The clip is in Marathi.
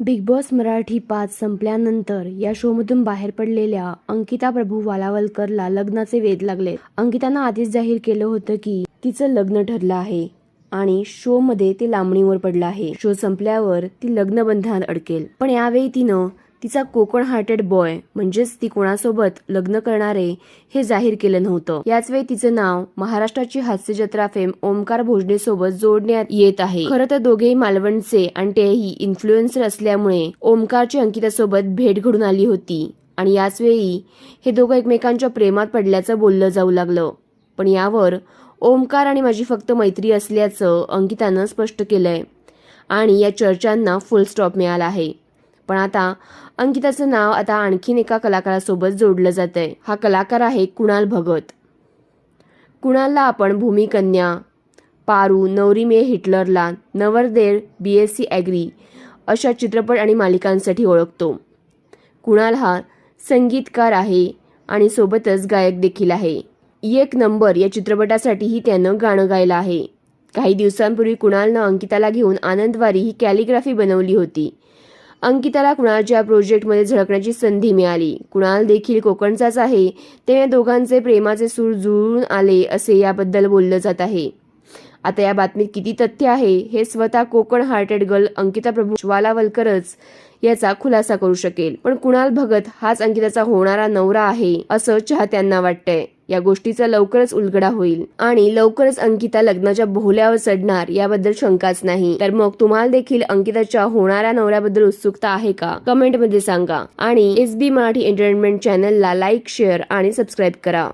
बिग बॉस मराठी पाच संपल्यानंतर या शोमधून बाहेर पडलेल्या अंकिता प्रभू वालावलकरला लग्नाचे वेध लागले. अंकितानं आधीच जाहीर केलं होतं की तिचं लग्न ठरलं आहे आणि शो मध्ये ते लांबणीवर पडलं आहे. शो संपल्यावर ती लग्न बंधनात अडकेल. पण यावेळी तिनं तिचा कोकण हार्टेड बॉय म्हणजेच ती कोणासोबत लग्न करणारे हे जाहीर केलं नव्हतं. याच वेळी तिचं नाव महाराष्ट्राची हास्य जत्रा फेम ओमकार भोजने सोबत जोडण्यात येत आहे. खरं तर दोघेही मालवणचे आणि तेही इन्फ्लुएन्सर असल्यामुळे ओमकारची अंकितासोबत भेट घडून आली होती. आणि याच वेळी हे दोघं एकमेकांच्या प्रेमात पडल्याचं बोललं जाऊ लागलं. पण यावर ओमकार आणि माझी फक्त मैत्री असल्याचं अंकितानं स्पष्ट केलंय. आणि या चर्चांना फुल स्टॉप मिळाला आहे. पण आता अंकिताचं नाव आता आणखीन एका कलाकारासोबत जोडलं जात आहे हा कलाकार आहे कुणाल भगत. कुणालला आपण भूमिकन्या पारू नवरी मे हिटलरला नवरदेव बी एस सी ॲग्री अशा चित्रपट आणि मालिकांसाठी ओळखतो. कुणाल हा संगीतकार आहे आणि सोबतच गायक देखील आहे. एक नंबर या चित्रपटासाठीही त्यानं गाणं गायलं आहे. काही दिवसांपूर्वी कुणालनं अंकिताला घेऊन आनंदवारी ही कॅलिग्राफी बनवली होती. अंकिताला कुणालच्या प्रोजेक्टमध्ये झळकण्याची संधी मिळाली. कुणाल देखील कोकणचाच आहे. तेव्हा दोघांचे प्रेमाचे सूर जुळून आले असे याबद्दल बोललं जात आहे. आता या बातमीत किती तथ्य आहे हे स्वतः कोकण हार्टेड गर्ल अंकिता प्रभू ज्वालावलकरच याचा खुलासा करू शकेल. पण कुणाल भगत हाच अंकिताचा होणारा नवरा आहे असं चाहत्यांना वाटतंय. या गोष्टीचा लवकरच उलगडा होईल. आणि लवकरच अंकिता लग्नाच्या बोहल्यावर चढणार याबद्दल शंकाच नाही. तर मग तुम्हाला देखील अंकिताच्या होणाऱ्या नवऱ्याबद्दल उत्सुकता आहे का? कमेंटमध्ये सांगा. आणि एस बी मराठी एंटरटेनमेंट चॅनलला लाईक शेअर आणि सबस्क्राईब करा.